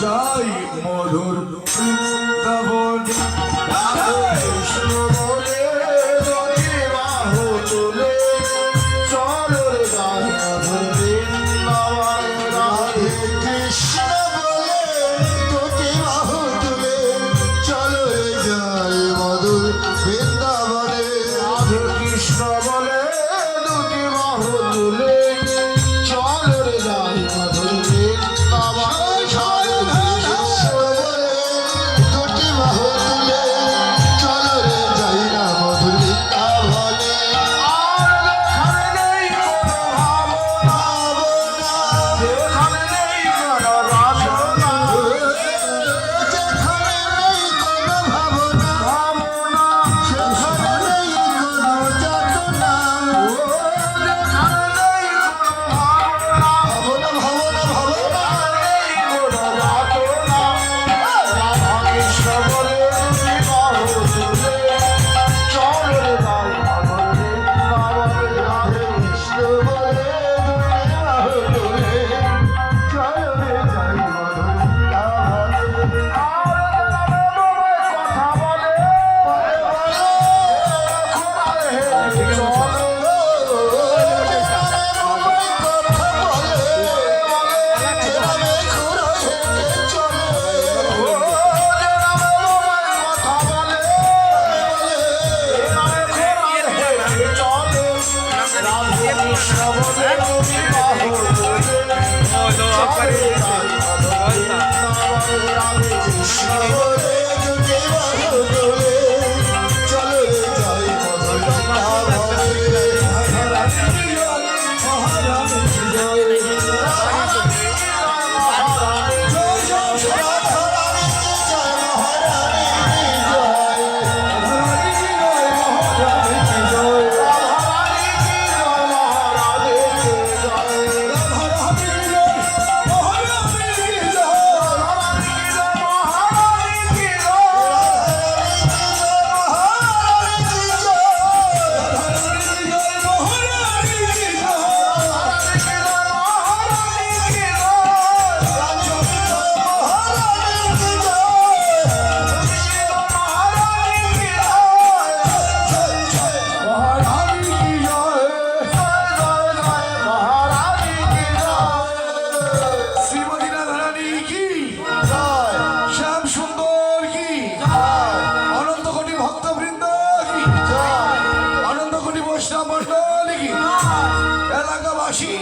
যাই মধুর বৃন্দাবন। শ্রীমতী অনন্ত মন্ডলী এলাকাবাসী